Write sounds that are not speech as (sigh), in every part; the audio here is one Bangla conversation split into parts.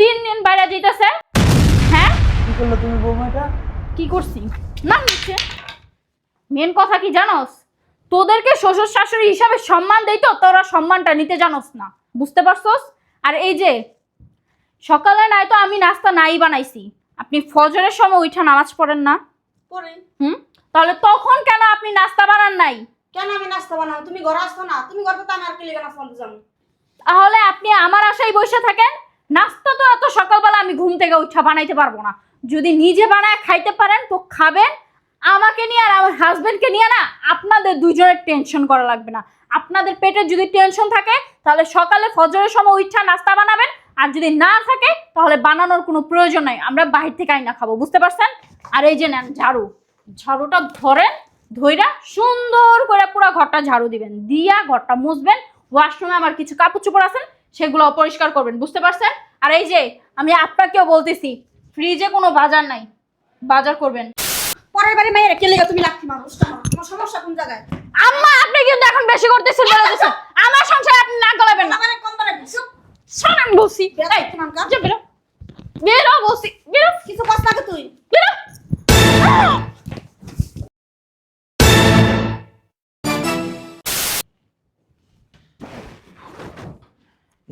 দিন দিন বাইরে যাইতেছে। হ্যাঁ? কি করল তুমি বৌমাটা কি করছি? নাম নিচ্ছে মেন কথা কি জানোস? তোদেরকে শ্বশুর শাশুড়ি হিসাবে সম্মান দেই তো তোরা সম্মানটা নিতে জানোস না। বুঝতে পারছোস? আর এই যে সকালে নাই তো আমি নাস্তা নাই বানাইছি। আপনি ফজরের সময় উঠা নামাজ পড়েন না। পরে হুম? তাহলে তখন কেন আপনি নাস্তা বানান নাই? কেন আমি নাস্তা বানাবো? তুমি ঘরে আসতো না। তুমি ঘরে তো আমি আর কি লেগে নাস্তা বানাতে যাব? তাহলে আপনি আমার আশায় বসে থাকেন। নাস্তা তো এত সকালবেলা আমি ঘুম থেকে উঠা বানাইতে পারব না। যদি নিজে বানায় খাইতে পারেন, তো খাবেন। আমাকে নিয়ে আর আমার হাজবেন্ডকে নিয়ে না আপনাদের দুজনের টেনশন করা লাগবে না। আপনাদের পেটে যদি টেনশন থাকে, তাহলে সকালে ফজরের সময় উঠা নাস্তা বানাবেন। আর যদি না থাকে, তাহলে বানানোর কোনো প্রয়োজন নাই। আমরা বাহির থেকে আইনা খাব, বুঝতে পারছেন? আর এই যে নেন ঝাড়ু। ঝাড়ুটা ধরেন, ধইরা সুন্দর করে পুরো ঘরটা ঝাড়ু দিবেন। দিয়া ঘরটা মুছবেন। ওয়াশরুমে আমার কিছু কাপড় চোপড় আছে সেগুলো অপরিষ্কার করবেন বুঝতে পারছেন? আর এই যে আমি আপনাকেও বলতেছি ফ্রিজে কোনো বাজার নাই বাজার করবেন। পরের বাড়ি মাইয়ের কে লেগে তুমি উস্কা মারো তোমার সমস্যা কোন জায়গায়? আম্মা আপনি কিন্তু এখন বেশি করতেছেন বলে দিচ্ছেন আমার সংসার আপনি না গলাবেন না। আমার কম দাঁড়ায় চুপ শোনেন বেড়াই এই, তোমার কাজ বেরো। বেরো বলছি বেরো। কিছু লাগে তুই। বেরো।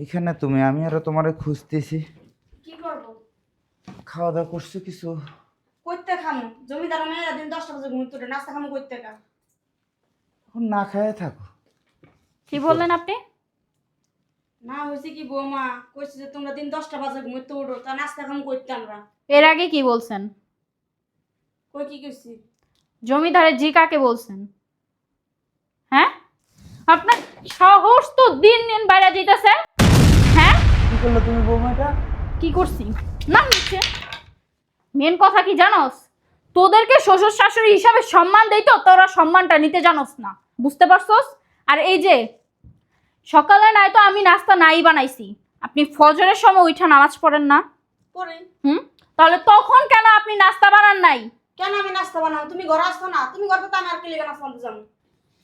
এখানে তুমি আমি আরও তোমারে খুঁজতেছি। কি করব? খাওয়া দাওয়া করছ কিছু? কইতে খাম। জমিদার মেয়েরা দিন দশটা বাজে ঘুমিয়ে তোরে নাস্তা খামু কইতে কা এখন না খায় থাকো। কি বললেন আপনি? না হয়েছে কি বৌমা কইছে যে তোমরা দিন দশটা বাজে ঘুমিয়ে উঠো তা নাস্তা খামু কইতে আমরা। এর আগে কি বলছেন? কই কি কইছি? জমিদারের জি কাকে বলছেন? হ্যাঁ? আপনার সাহস তো দিন দিন বাইরে যেতেছে করল তুমি বৌমাটা? কি করছি? নাম নিচ্ছে মেন কথা কি জানোস? তোদেরকে শ্বশুর শাশুড়ি হিসাবে সম্মান দেই তো তোরা সম্মানটা নিতে জানোস না। বুঝতে পারছোস? আর এই যে সকালে নাই তো আমি নাস্তা নাই বানাইছি। আপনি ফজরের সময় উঠা নামাজ পড়েন না? পরে হুম? তাহলে তখন কেন আপনি নাস্তা বানান নাই? কেন আমি নাস্তা বানাবো? তুমি ঘরে আসতো না? তুমি ঘরে তো আমি আর কি লেগে নাস্তা বানাতে যাব?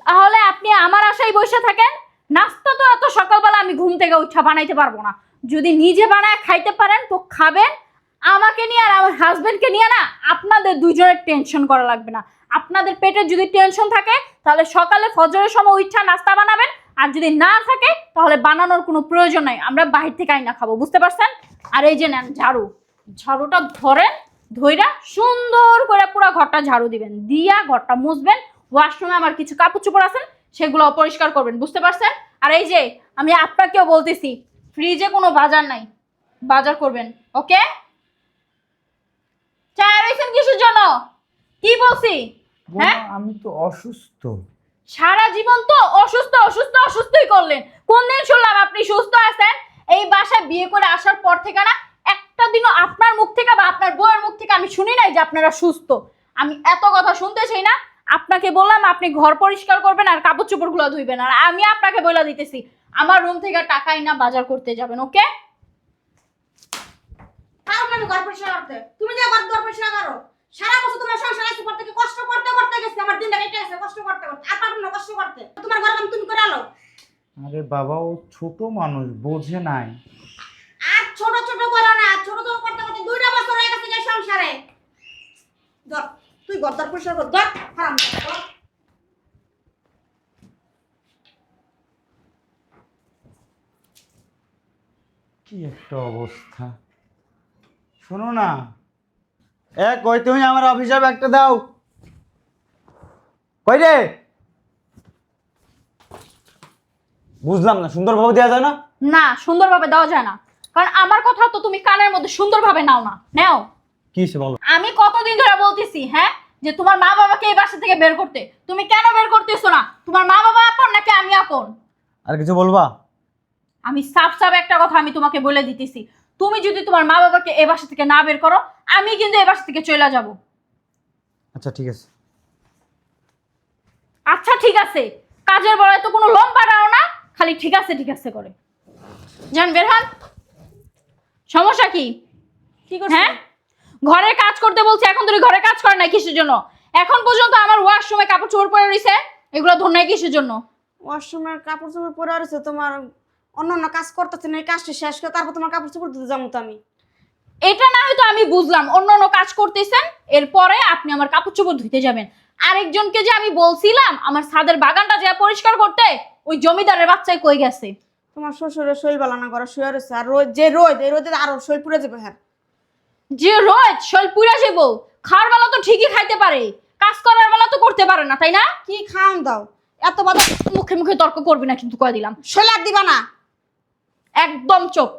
তাহলে আপনি আমার আশায় বসে থাকেন? নাস্তা তো এত সকালবেলা আমি ঘুম থেকে উঠা বানাইতে পারব না। যদি নিজে বানায় খাইতে পারেন, তো খাবেন। আমাকে নিয়ে আর আমার হাজবেন্ডকে নিয়ে না, আপনাদের দুজনের টেনশন করা লাগবে না। আপনাদের পেটে যদি টেনশন থাকে, তাহলে সকালে ফজরের সময় উঠা নাস্তা বানাবেন। আর যদি না থাকে, তাহলে বানানোর কোনো প্রয়োজন নাই। আমরা বাহির থেকে আইনা খাব, বুঝতে পারছেন? আর এই যে নেন ঝাড়ু। ঝাড়ুটা ধরেন, ধইরা সুন্দর করে পুরো ঘরটা ঝাড়ু দিবেন। দিয়া ঘরটা মুছবেন। ওয়াশরুমে আমার কিছু কাপড় চোপড় আছে সেগুলো অপরিষ্কার করবেন, বুঝতে পারছেন? আর এই যে, আমি আপনাকেও বলতেছি ফ্রিজে কোনো বাজার নাই। বাজার করবেন ওকে চায় রয়েছেন কিসের জন্য? কি বলছি? হ্যাঁ? আমি তো অসুস্থ। সারা জীবন তো অসুস্থ অসুস্থ অসুস্থই করলেন। কোন দিন শুনলাম আপনি সুস্থ আছেন? এই বাসায় বিয়ে করে আসার পর থেকে না একটা দিনও আপনার মুখ থেকে বা আপনার বউয়ের মুখ থেকে আমি শুনি নাই যে আপনারা সুস্থ। আমি এত কথা শুনতে চাই না আপনাকে বললাম আপনি ঘর পরিষ্কার করবেন আর কাপড় চোপড়গুলো ধুইবেন। আর আমি আপনাকে বলে দিতেছি আমার রুম থেকে টাকাই না বাজার করতে যাবেন ওকে আমি ঘর পরিষ্কার করতে। তুমি যে ঘর ঘর পরিষ্কার করো সারা বছর তোমার সংসার আছে করতে কষ্ট করতে করতে গেছে আমার দিনটা কেটে গেছে কষ্ট করতে করতে আর পারব না কষ্ট করতে। তোমার ঘর তুমি করে আলো। আরে বাবা ও ছোট মানুষ বোঝে নাই। আর ছোট ছোট করো না ছোট ছোট করতে করতে দুইটা বছর হয়ে গেছে সংসারে। তুই ঘর দর পরিষ্কার কর ধর হারাম কি একটা অবস্থা। শোনো না এ কই তুমি আমার অফিসে একটা দাও। কই রে? বুঝলাম না সুন্দরভাবে দেওয়া যায় না? না সুন্দরভাবে দেওয়া যায় না। কারণ আমার কথা তো তুমি কানের মধ্যে সুন্দরভাবে নাও না। নাও। কি বলো? আমি কতদিন ধরে বলতেছি হ্যাঁ? যে তোমার মা বাবাকে এই বাসা থেকে বের করতে। তুমি কেন বের করতেছো না? তোমার মা বাবা আপন নাকি আমি আপন? আর কিছু বলবা? আমি সাফ সাফ একটা কথা আমি তোমাকে বলে দিতেছি। তুমি যদি তোমার মা বাবাকে এই বাসা থেকে না বের করো আমি কিন্তু এই বাসা থেকে চলে যাব। আচ্ছা ঠিক আছে। আচ্ছা ঠিক আছে। কাজের বেলায় তো কোনো লোন পাঠাও না খালি ঠিক আছে ঠিক আছে করে। যান বের হন। সমস্যা কি? কি করছিস হ্যাঁ? ঘরে কাজ করতে বলছি এখন তুমি ঘরে কাজ করে না কিসের জন্য? এখন পর্যন্ত আমার ওয়াশরুমে কাপড় চোপড় পরে রয়েছে এগুলো ধর নাই কিসের জন্য? ওয়াশরুমের কাপড় চোপড় পরে আছে তোমার অন্য অন্য কাজ করতেছেন এই কাজটা শেষ করে তারপর তোমার কাপড় চোপড় দিতে যাব তো আমি। এটা না হয়তো আমি বুঝলাম অন্য অন্য কাজ করতেছেন এরপরে আপনি আমার কাপড় চোপড় ধুইতে যাবেন। আরেকজনকে যে আমি বলছিলাম আমার ছাদের বাগানটা যা পরিষ্কার করতে ওই জমিদারের বাচ্চাই কই গেছে? তোমার শ্বশুরের শৈল বালানা করা শুয়ে রয়েছে আর রোদ যে রোদ এই রোদে আরও শৈল পুড়ে যাবে হ্যাঁ। যে রোজ শৈল পুরা যাব খাওয়ার বেলা তো ঠিকই খাইতে পারে কাজ করার বেলা তো করতে পারে না তাই না? কি খাওয়ান দাও? এত বাদ মুখে মুখে তর্ক করবি না কিন্তু কয়ে দিলাম। শৈল আর দিবা না। একদম চোপ।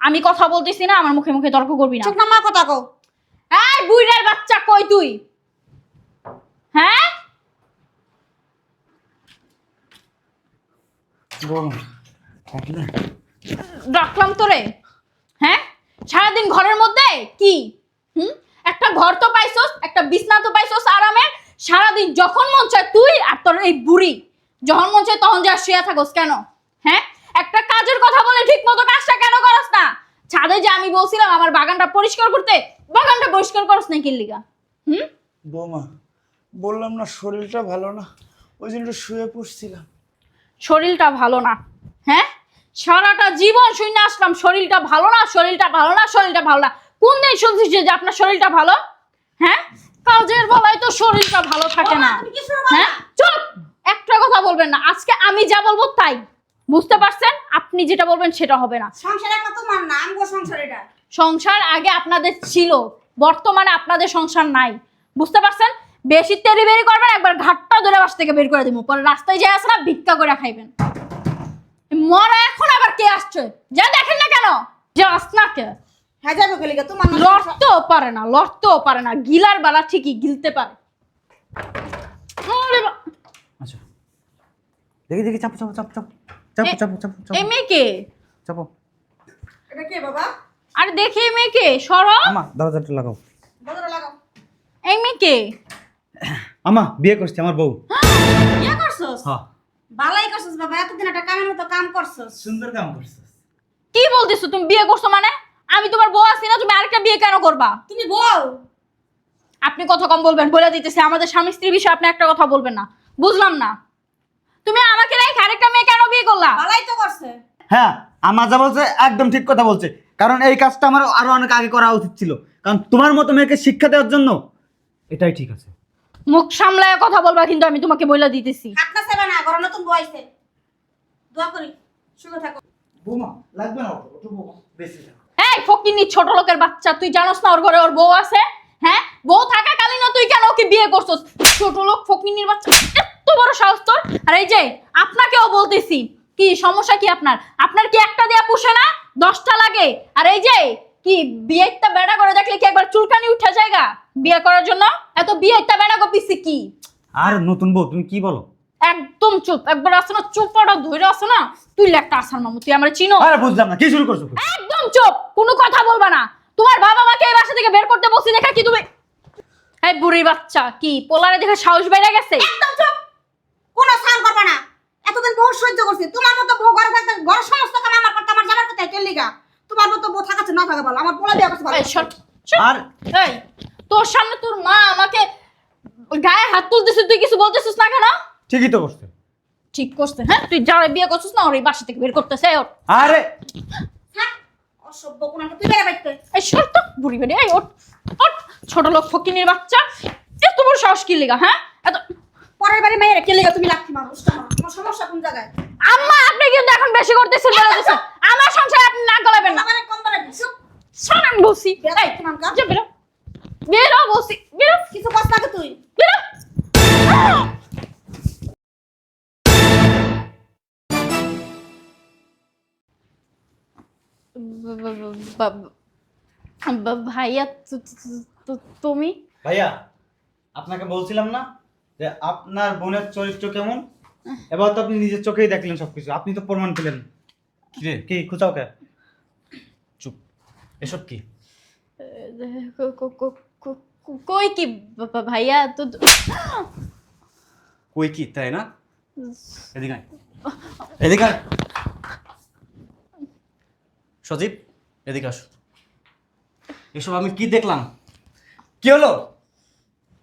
আমি কথা বলতেছি না আমার মুখে মুখে তর্ক করবি না। চোখ না মা কথা কও। এই বুইড়ার বাচ্চা কই তুই? হ্যাঁ? রাখলাম তোরে। হ্যাঁ? সারাদিন ঘরের মধ্যে? কি? হুম? একটা ঘর তো পাইছস একটা বিছনা তো পাইছস আরামে। সারাদিন যখন মন চায় তুই আর তোর এই বুড়ি যখন মন চায় তখন যা শুয়ে থাকোস কেন? হ্যাঁ? একটা কাজের কথা বলে ঠিক মতো কাজটা কেন করস না? ছাদে যে আমি বলছিলাম আমার বাগানটা পরিষ্কার করতে বাগানটা পরিষ্কার করস না কিল্লিগা হুম? বৌমা বললাম না শরীরটা ভালো না ওই জন্য শুয়ে পড়ছিলাম। শরীরটা ভালো না হ্যাঁ? সারাটা জীবন শুনে আসলাম শরীরটা ভালো না শরীরটা ভালো না শরীরটা ভালো না। কোন দিন শুনছিস যে আপনার শরীরটা ভালো? হ্যাঁ? কাজের বেলায় তো শরীরটা ভালো থাকে না। হ্যাঁ? চুপ! একটা কথা বলবেন না আজকে আমি যা বলব তাই। বুঝতে পারছেন? আপনি যেটা বলবেন সেটা হবে না। সংসার একটা তোমার না আমগো সংসার এটা। সংসার আগে আপনাদের ছিল বর্তমানে আপনাদের সংসার নাই। বুঝতে পারছেন? বেশি তেরি বেরি করবেন একবার ঘাটটা ধরে বাস থেকে বের করে দিব। পরে রাস্তায় যাই আসে না ভিক্ষা করে খাইবেন। মরা এখন আবার কে আসছে? যা দেখেন না কেন? যাস না কে? হ্যাঁ যাবে তোমার না লড়তেও পারে না লড়তেও পারে না। গিলার বেলা ঠিকই গিলতে পারে। আচ্ছা। দেখি দেখি চাপো চাপো চাপো চাপো। চাপো চাপো চাপো চাপো। এই মেয়েকে? চাপো। এটা কে বাবা? আরে দেখি এই মেয়েকে সরো। আমা দরজাটা লাগাও। বদরা লাগাও। এই মেয়েকে? আমা বিয়ে করছি আমার বউ। (gasps) করছস? হ্যাঁ। বালাই করছস বাবা এতদিন একটা কামের মতো কাম করছস। সুন্দর কাম করছিস। কি বলতেছো তুমি বিয়ে করছ মানে? আমি তোমার বউ আছি না তুমি আরেকটা বিয়ে কেন করবা? তুমি বল। আপনি কথা কম বলবেন বলে দিতেছে আমাদের স্বামী স্ত্রী বিষয়ে আপনি একটা কথা বলবেন না। বুঝলাম না। তুমি আমাকে রেখে আরেকটা মেয়ে কেন বিয়ে করলা? বালাই তো করছে। হ্যাঁ আমার যা বলছে একদম ঠিক কথা বলছে। কারণ এই কাজটা আমার আরও অনেক আগে করা উচিত ছিল। কারণ তোমার মতো মেয়েকে শিক্ষা দেওয়ার জন্য এটাই ঠিক আছে। মুখ সামলায় কথা বলবা কিন্তু আমি তোমাকে বলে দিতেছি। হাত না না ঘর নতুন বয়সে দোয়া করি সুখে থাকো। বৌমা লাগবে না ওটা বৌমা বেশি এই ফকিনি ছোট লোকের বাচ্চা তুই জানোস না ওর ঘরে ওর বউ আছে? হ্যাঁ? বউ থাকাকালীন তুই কেন ওকে বিয়ে করছস? ছোট লোক ফকিনির বাচ্চা এত বড় সাহস তোর। আর এই যে আপনাকেও বলতেছি কি সমস্যা কি আপনার? আপনার কি একটা দেয়া পুষে না? দশটা লাগে। আর এই যে কি বিয়েটা বেড়া করে দেখলে কি একবার চুলকানি উঠে জায়গা বিয়ে করার জন্য? এত বিয়েটা বেড়া গপিছি কি? আর নতুন বউ তুমি কি বলো? একদম চুপ একবার আসো না চুপটা ধরে আসো না। তুই একটা আসার মামু তুই আমার চিনো। আরে বুঝলাম না কি শুরু করছ? একদম চুপ কোনো কথা বলবা না। তোমার বাবা মাকে এই বাসা থেকে বের করতে বসি দেখা কি তুমি এই বুড়ি বাচ্চা কি পোলারে দেখে সাহস বেড়ে গেছে? একদম চুপ। কোনো সার করবে না। এতদিন বহু সহ্য করছি। তোমার মতো বউ ঘরে থাকতে ঘরের সমস্ত কাম আমার করতে আমার জামার কোথায়? কেলিগা তোমার মতো বউ থাকাচ্ছে না থাকা ভালো। আমার পোলা বিয়ে করছে ভালো। আর এই তোর সামনে তোর মা আমাকে গায়ে হাত তুলতেছিস তুই কিছু বলতেছিস না কেন? ঠিকই তো করছে। ঠিক করছে হ্যাঁ? তুই যারা বিয়ে করছিস না ওর এই বাসা থেকে বের করতেছে ওর। আরে! থাক অসভ্য কোন একটা তুই বেড়ে বাইতে এই সর তো বুড়ি বেড়ে এই ওঠ ওঠ। ছোট লোক ফকিনির বাচ্চা। এত বড় সাহস কি লেগা হ্যাঁ? এত পরের বাড়ি মেয়েরা কেলিগা তুমি লাথি মারো তোমার সমস্যা কোন জায়গায়? আম্মা আপনি কিন্তু এখন বেশি করতেছেন বলে আমার সংসারে আপনি না গলাবেন না। আমার কম বাড়াবি চুপ শোনেন বলছি। বেরো, এই, তোমার কাজ। বেরো বেরো বলছি বেরো কিছু লাগে তুই? বেরো ভাইয়া তুমি? ভাইয়া আপনাকে বলছিলাম না যে আপনার বোনের চরিত্র কেমন? এবার তো আপনি নিজের চোখেই দেখলেন সবকিছু। আপনি তো প্রমাণ পেলেন। কিরে? কি খুঁচাও কে? চুপ। এসব কি? কই কি ভাইয়া তো কই কি তাই না? এদিকে এদিকে আয়। সজীব এদিকে আসো। এসব আমি কি দেখলাম? কি হলো?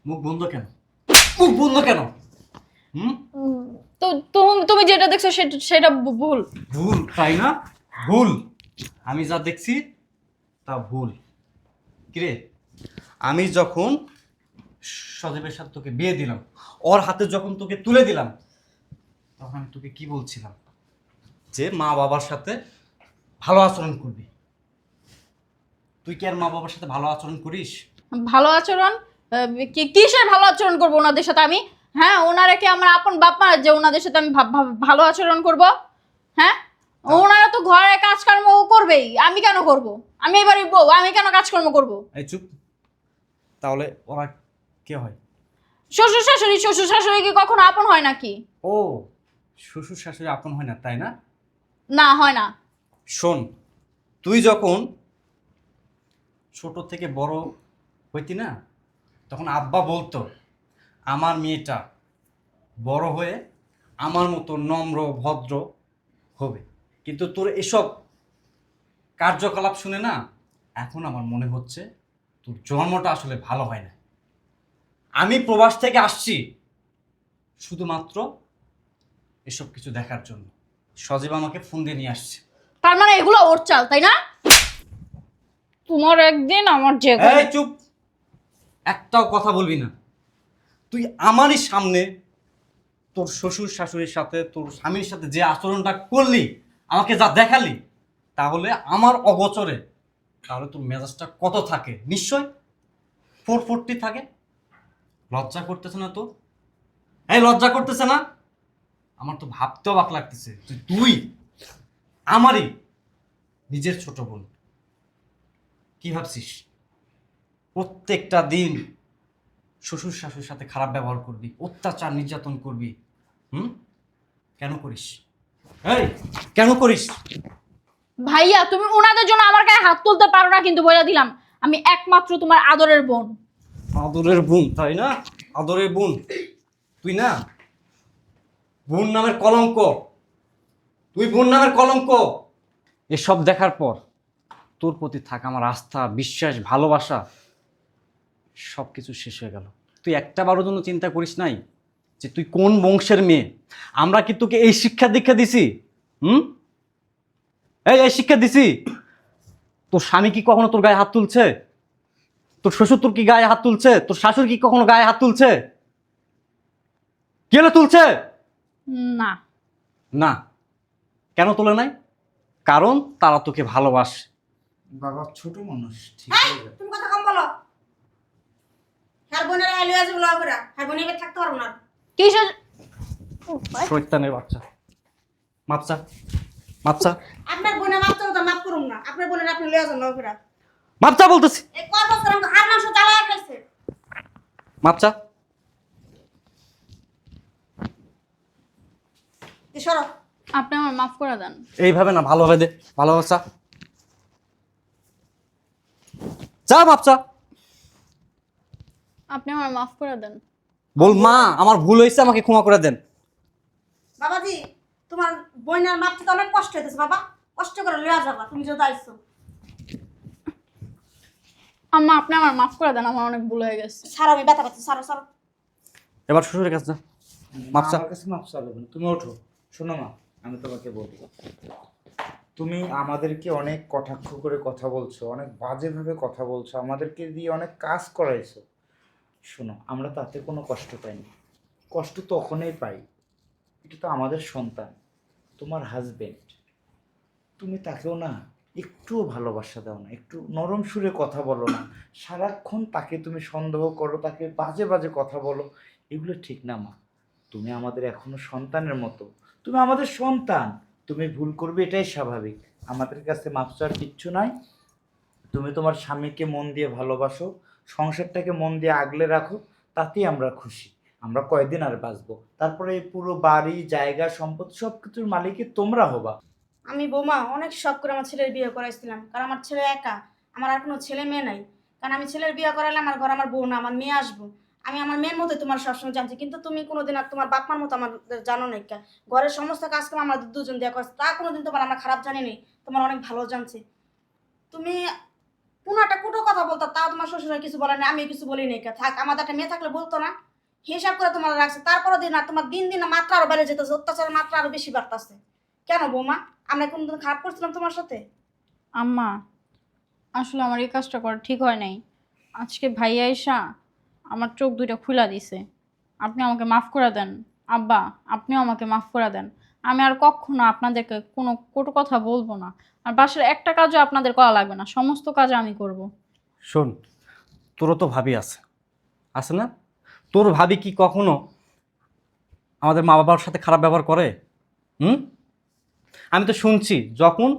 মুখ বন্ধ কেন? মুখ বন্ধ কেন? হুম? তো তুমি- তুমি যেটা দেখছ সেটা সেটা ভুল। ভুল তাই না? ভুল। আমি যা দেখছি তা ভুল। কিরে? আমি যখন সজীবের সাথে তোকে বিয়ে দিলাম ওর হাতে যখন তোকে তুলে দিলাম তখন আমি তোকে কি বলছিলাম? যে মা বাবার সাথে ভালো আচরণ করবি। তুই কি আর মা বাবার সাথে ভালো আচরণ করিস? ভালো আচরণ? আহ, কি- কিসের ভালো আচরণ করব ওনাদের সাথে আমি? হ্যাঁ ওনারা কি আমার আপন বাপ মা যে ওনাদের সাথে আমি ভালো আচরণ করব? হ্যাঁ? ওনারা তো ঘরে কাজকর্ম ও করবেই। আমি কেন করব? আমি এবারে বউ আমি কেন কাজকর্ম করব? এই চুপ। তাহলে ওরা কে হয়? শ্বশুর শাশুড়ি শ্বশুর শাশুড়ি কি কখনো আপন হয় নাকি? ও শ্বশুর শাশুড়ি আপন হয় না তাই না? না হয় না। শোন, তুই যখন ছোট থেকে বড় হইতি না, তখন আব্বা বলতো, আমার মেয়েটা বড় হয়ে আমার মতো নম্র, ভদ্র হবে। কিন্তু তোর এসব কার্যকলাপ শুনে না, এখন আমার মনে হচ্ছে তোর জন্মটা আসলে ভালো হয় না আমি প্রবাস থেকে আসছি শুধুমাত্র এসব কিছু দেখার জন্য। সজীব আমাকে ফোন দিয়ে নিয়ে আসছে। তার মানে এগুলো ওর চাল তাই না? তোমার একদিন আমার যে এই চুপ। একটাও কথা বলবি না। তুই আমারই সামনে তোর শ্বশুর শাশুড়ির সাথে তোর স্বামীর সাথে যে আচরণটা করলি আমাকে যা দেখালি তাহলে আমার অগোচরে তাহলে তোর মেজাজটা কত থাকে? নিশ্চয়? ফোর ফোরটি থাকে? লজ্জা করতেছে না তো? এই লজ্জা করতেছে না? আমার তো ভাবতেও বাক লাগতেছে যে তুই আমারই নিজের ছোট বোন। কি ভাবছিস? প্রত্যেকটা দিন শ্বশুর শাশুর সাথে খারাপ ব্যবহার করবি অত্যাচার নির্যাতন করবি। হুম? কেন করিস? এই কেন করিস? ভাইয়া তুমি ওনাদের জন্য আমার গায়ে হাত তুলতে পারো না কিন্তু বলে দিলাম। আমি একমাত্র তোমার আদরের বোন। আদরের বোন তাই না? আদরের বোন। তুই না বোন নামের কলঙ্ক। তুই বোন নামের কলঙ্ক। এসব দেখার পর তোর প্রতি থাকা আমার আস্থা বিশ্বাস ভালোবাসা সব কিছু শেষ হয়ে গেল। তুই একটা বারোর জন্য চিন্তা করিস নাই যে তুই কোন বংশের মেয়ে? আমরা কি তোকে এই শিক্ষা দীক্ষা দিছি? হুম? এই এই শিক্ষা দিছি। তোর স্বামী কি কখনো তোর গায়ে হাত তুলছে? তোর শ্বশুর তোর কি গায়ে হাত তুলছে? তোর শাশুড়ি কি কখনো গায়ে হাত তুলছে? কে তুলছে? না। না। কেন তোলে নাই? কারণ তারা তোকে ভালোবাসে। বাবা ছোট মানুষ ঠিক এই, হয়ে তুমি কথা কম বলো। হ্যার বোনের আইলে আছে বলো করে হ্যার বোনের এবার থাকতে পারব না। কিসের শৈতানের বাচ্চা। মাপসা মাপসা আপনার বোনের মাপ চাও তো মাপ করুন না। আপনার বোনের আপনি লয়ে যান নৌকরা মাপসা বলতেছি। এই কয় বছর আমাকে হার মাংস জ্বালায় খাইছে মাপসা এ সরো আপনি আমার মাফ করে দেন। এইভাবে না ভালোভাবে দে ভালোভাবে চা। চা মাপসা আপনি আমার মাফ করে দেন। বল মা আমার ভুল হয়েছে আমাকে ক্ষমা করে দেন। বাবাজি তোমার বোনের মাপ তো অনেক কষ্ট হইতেছে বাবা। কষ্ট করে লয়ে যাবা তুমি আইছো। আম্মা আপনি আমার মাফ করে দেন আমার অনেক ভুল হয়ে গেছে। সারো আমি ব্যথা পাচ্ছি সারো সারো এবার শ্বশুরের কাছে যা। আমার কাছে মাপ চাবে তুমি ওঠো। শোনো মা আমি তোমাকে বলব। তুমি আমাদেরকে অনেক কটাক্ষ করে কথা বলছো, অনেক বাজেভাবে কথা বলছো, আমাদেরকে দিয়ে অনেক কাজ করাইছো। শোনো, আমরা তাতে কোনো কষ্ট পাইনি। কষ্ট তখনই পাই, এটা তো আমাদের সন্তান, তোমার হাজবেন্ড তুমি তাকেও না, একটুও ভালোবাসা দাও না, একটু নরম সুরে কথা বলো না। সারাক্ষণ তাকে তুমি সন্দেহ করো, তাকে বাজে বাজে কথা বলো, এগুলো ঠিক না মা। তুমি আমাদের এখনও সন্তানের মতো তুমি আমাদের সন্তান। তুমি ভুল করবে, এটাই স্বাভাবিক। আমাদের কাছে মাপ চাওয়ার কিচ্ছু নাই। তুমি তোমার স্বামীকে মন দিয়ে ভালোবাসো, সংসারটাকে মন দিয়ে আগলে রাখো, তাতেই আমরা খুশি। আমরা কয়দিন আর বাঁচবো? তারপরে এই পুরো বাড়ি, জায়গা, সম্পদ সব কিছুর মালিকই তোমরা হবা। আমি বোমা, অনেক শখ করে আমার ছেলের বিয়ে করাইছিলাম, কারণ আমার ছেলে একা, আমার আর কোনো ছেলে মেয়ে নাই। কারণ আমি ছেলের বিয়ে করাইলে আমার ঘর আমার বউ না, আমার মেয়ে আসব। আমি আমার মেয়ের মতো তোমার সবসময় জানছি। কিন্তু তুমি কোনোদিন আর তোমার বাপমার মতো আমার জানো নাই ঘরের সমস্ত কাজকাম আমাদের দুজন দেওয়া করছে। তা কোনোদিন তোমার আমরা খারাপ জানি নাই তোমার অনেক ভালো জানছি। তুমি কোনো একটা কুটো কথা বলতো, তাও তোমার শ্বশুর কিছু বলে না আমি কিছু বলি নাই থাক আমাদের একটা মেয়ে থাকলে বলতো না। হিসাব করে তোমার রাখছে। তারপরে দিন আর তোমার দিন দিন মাত্রা আরও বেড়ে যেতেছে, অত্যাচারের মাত্রা আরও বেশি বাড়তেছে। কেন বৌমা? আমরা কোনদিন খারাপ করছিলাম তোমার সাথে? আম্মা, আসলে আমার এই কাজটা করা ঠিক হয় নাই। আজকে ভাইয়া এসা আমার চোখ দুইটা খুলা দিছে। আপনি আমাকে মাফ করে দেন। আব্বা, আপনিও আমাকে মাফ করে দেন। আমি আর কখনো আপনাদেরকে কোনো কটু কথা বলব না। আর বাসার একটা কাজও আপনাদের করা লাগবে না। সমস্ত কাজ আমি করব। শোন, তোরও তো ভাবি আছে। আছে না? তোর ভাবি কি কখনো আমাদের মা বাবার সাথে খারাপ ব্যবহার করে? হুম? আমি তো শুনছি, যখন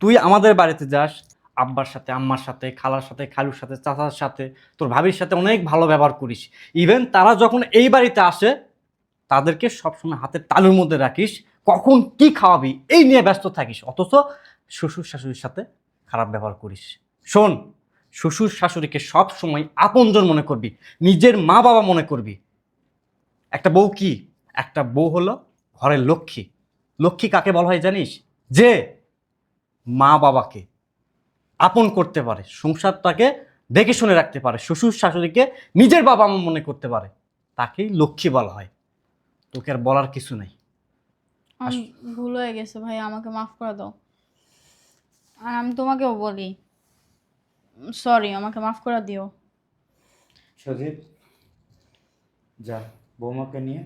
তুই আমাদের বাড়িতে যাস আব্বার সাথে, আম্মার সাথে, খালার সাথে, খালুর সাথে, চাচার সাথে, তোর ভাবির সাথে অনেক ভালো ব্যবহার করিস। ইভেন তারা যখন এই বাড়িতে আসে, তাদেরকে সবসময় হাতের তালুর মধ্যে রাখিস, কখন কি খাওয়াবি, এই নিয়ে ব্যস্ত থাকিস। অথচ শ্বশুর শাশুড়ির সাথে খারাপ ব্যবহার করিস। শোন, শ্বশুর শাশুড়িকে সব সময় আপনজন মনে করবি, নিজের মা বাবা মনে করবি। একটা বউ কি? একটা বউ হলো ঘরের লক্ষ্মী। লক্ষ্মী কাকে বলা হয় জানিস? যে মা বাবাকে। আপন করতে পারে সংসারটাকে দেখে শুনে রাখতে পারে শ্বশুর শাশুড়িকে নিজের বাবা মা মনে করতে পারে তাকেই লক্ষ্মী বলা হয়। তোকে আর বলার কিছু নেই। আমি ভুল হয়ে গেছে ভাই আমাকে মাফ করে দাও। আর আমি তোমাকেও বলি সরি আমাকে মাফ করে দিও। সজীব যা বৌমাকে নিয়ে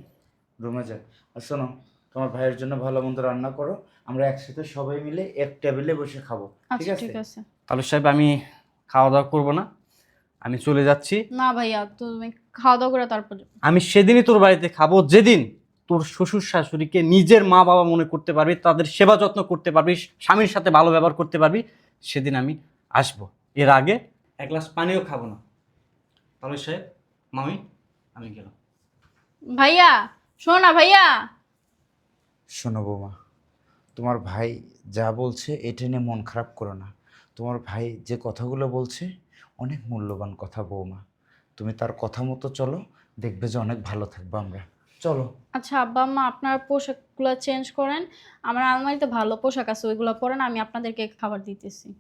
রুমে যা। আর শোনো তোমার ভাইয়ের জন্য ভালো মন্দ রান্না করো আমরা একসাথে সবাই মিলে এক টেবিলে বসে খাব ঠিক আচ্ছা আছে? ঠিক আছে। তাহলে সাহেব আমি খাওয়া দাওয়া করব না। আমি চলে যাচ্ছি। না ভাইয়া তুমি খাওয়া দাওয়া করে তারপর আমি সেদিনই তোর বাড়িতে খাব যেদিন তোর শ্বশুর শাশুড়িকে নিজের মা বাবা মনে করতে পারবি তাদের সেবা যত্ন করতে পারবি স্বামীর সাথে ভালো ব্যবহার করতে পারবি সেদিন আমি আসব। এর আগে এক গ্লাস পানিও খাব না। তাহলে সাহেব মামি আমি গেলাম। ভাইয়া শোনো না ভাইয়া। শোনো বৌমা তোমার ভাই যা বলছে এটা নিয়ে মন খারাপ করো না। তোমার ভাই যে কথাগুলো বলছে অনেক মূল্যবান কথা বৌমা। তুমি তার কথা মতো চলো দেখবে যে অনেক ভালো থাকব আমরা। চলো। আচ্ছা আব্বা আম্মা আপনার পোশাকগুলো চেঞ্জ করেন। আমার আলমারিতে ভালো পোশাক আছে ওইগুলো পরেন আমি আপনাদেরকে খাবার দিতেছি।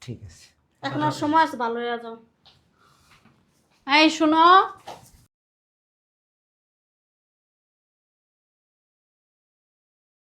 ঠিক আছে। এখন আর সময় আছে ভালো হয়ে যাও। এই শোনো।